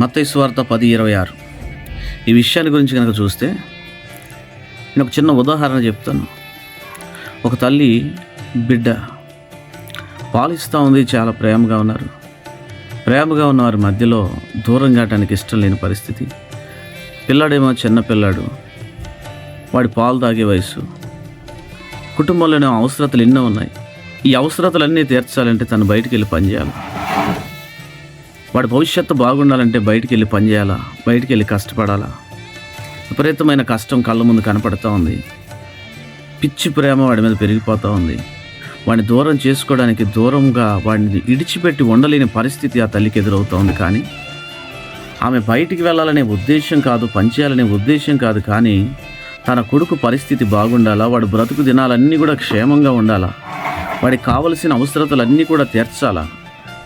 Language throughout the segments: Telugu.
మత్తైస్వార్త పది ఇరవై ఆరు. ఈ విషయాల గురించి కనుక చూస్తే నేను ఒక చిన్న ఉదాహరణ చెప్తాను. ఒక తల్లి బిడ్డ పాలిస్తూ ఉంది చాలా ప్రేమగా ఉన్నారు. ప్రేమగా ఉన్న వారి మధ్యలో దూరం కావడానికి ఇష్టం లేని పరిస్థితి. పిల్లాడేమో చిన్న పిల్లాడు వాడి పాలు తాగే వయసు. కుటుంబంలోనే అవసరతలు ఎన్నో ఉన్నాయి. ఈ అవసరతలన్నీ తీర్చాలంటే తను బయటికి వెళ్ళి పనిచేయాలి వాడి భవిష్యత్తు బాగుండాలంటే బయటికి వెళ్ళి పనిచేయాలా బయటికి వెళ్ళి కష్టపడాలా? విపరీతమైన కష్టం కళ్ళ ముందు కనపడుతూ ఉంది. పిచ్చి ప్రేమ వాడి మీద పెరిగిపోతూ ఉంది. వాడిని దూరం చేసుకోవడానికి దూరంగా వాడిని ఇడిచిపెట్టి ఉండలేని పరిస్థితి ఆ తల్లికి ఎదురవుతోంది కానీ ఆమె బయటికి వెళ్ళాలనే ఉద్దేశం కాదు పనిచేయాలనే ఉద్దేశం కాదు కానీ తన కొడుకు పరిస్థితి బాగుండాలా? వాడు బ్రతుకు దినాలన్నీ కూడా క్షేమంగా ఉండాలా? వాడికి కావలసిన అవసరతలన్నీ కూడా తీర్చాలా?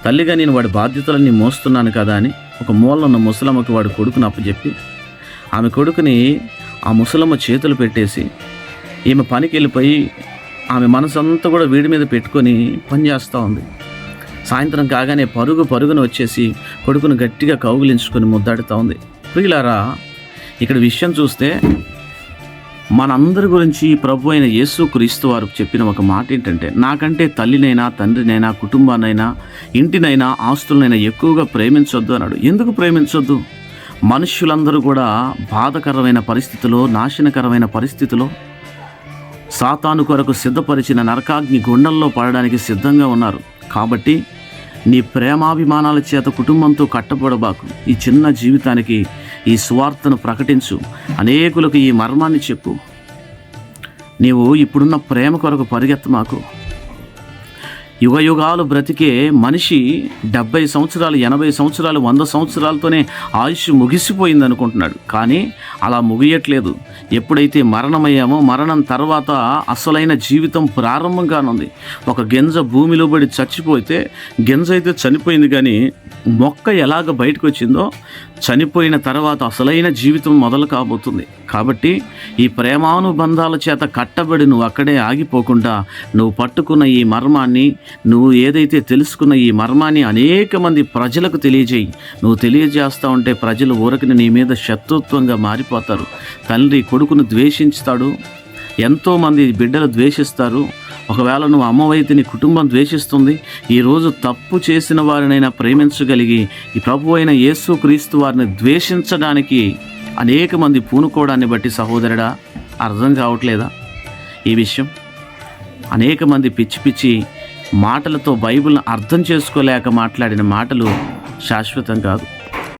తల్లిగా నేను వాడి బాధ్యతలన్నీ మోస్తున్నాను కదా అని ఒక మూలన్న ఉన్న ముసలమ్మకి వాడి కొడుకుని అప్పచెప్పి ఆమె కొడుకుని ఆ ముసలమ్మ చేతులు పెట్టేసి ఈమె పనికి వెళ్ళిపోయి ఆమె మనసంతా కూడా వీడి మీద పెట్టుకొని పనిచేస్తూ ఉంది. సాయంత్రం కాగానే పరుగు పరుగున వచ్చేసి కొడుకును గట్టిగా కౌగిలించుకొని ముద్దాడుతూ ఉంది. ప్రియులారా ఇక్కడ విషయం చూస్తే మనందరి గురించి ప్రభు అయిన యేసు క్రీస్తు వారు చెప్పిన ఒక మాట ఏంటంటే నాకంటే తల్లినైనా తండ్రినైనా కుటుంబాన్నైనా ఇంటినైనా ఆస్తులనైనా ఎక్కువగా ప్రేమించొద్దు అన్నాడు. ఎందుకు ప్రేమించొద్దు? మనుష్యులందరూ కూడా బాధకరమైన పరిస్థితిలో నాశనకరమైన పరిస్థితిలో సాతాను కొరకు సిద్ధపరిచిన నరకాగ్ని గుండంలో పడడానికి సిద్ధంగా ఉన్నారు. కాబట్టి నీ ప్రేమాభిమానాల చేత కుటుంబంతో కట్టబడబాకు. ఈ చిన్న జీవితానికి ఈ స్వార్థను ప్రకటించు. అనేకులకు ఈ మర్మాన్ని చెప్పు. నీవు ఇప్పుడున్న ప్రేమ కొరకు పరిగెత్త మాకు. యుగ యుగాలు బ్రతికే మనిషి డెబ్బై సంవత్సరాలు ఎనభై సంవత్సరాలు వంద సంవత్సరాలతోనే ఆయుష్ ముగిసిపోయింది అనుకుంటున్నాడు. కానీ అలా ముగియట్లేదు. ఎప్పుడైతే మరణమయ్యామో మరణం తర్వాత అసలైన జీవితం ప్రారంభం కానుంది ఒక గింజ భూమిలో పడి చచ్చిపోతే గింజ అయితే చనిపోయింది కానీ మొక్క ఎలాగ బయటకు వచ్చిందో చనిపోయిన తర్వాత అసలైన జీవితం మొదలు కాబోతుంది. కాబట్టి ఈ ప్రేమానుబంధాల చేత కట్టబడి నువ్వు అక్కడే ఆగిపోకుండా నువ్వు పట్టుకున్న ఈ మర్మాన్ని నువ్వు ఏదైతే తెలుసుకున్న ఈ మర్మాన్ని అనేక మంది ప్రజలకు తెలియజేయి. నువ్వు తెలియజేస్తా ఉంటే ప్రజలు ఊరకని నీ మీద శత్రుత్వంగా మారిపోతారు. తండ్రి కొడుకును ద్వేషించుతాడు. ఎంతోమంది బిడ్డలు ద్వేషిస్తారు. ఒకవేళ నువ్వు అమ్మవైతే నీ కుటుంబం ద్వేషిస్తుంది. ఈరోజు తప్పు చేసిన వారినైనా ప్రేమించగలిగి ఈ ప్రభు అయిన యేసు క్రీస్తు వారిని ద్వేషించడానికి అనేక మంది పూనుకోవడాన్ని బట్టి సహోదరుడా అర్థం కావట్లేదా? ఈ విషయం. అనేక మంది పిచ్చి పిచ్చి మాటలతో బైబిల్ని అర్థం చేసుకోలేక మాట్లాడిన మాటలు శాశ్వతం కాదు.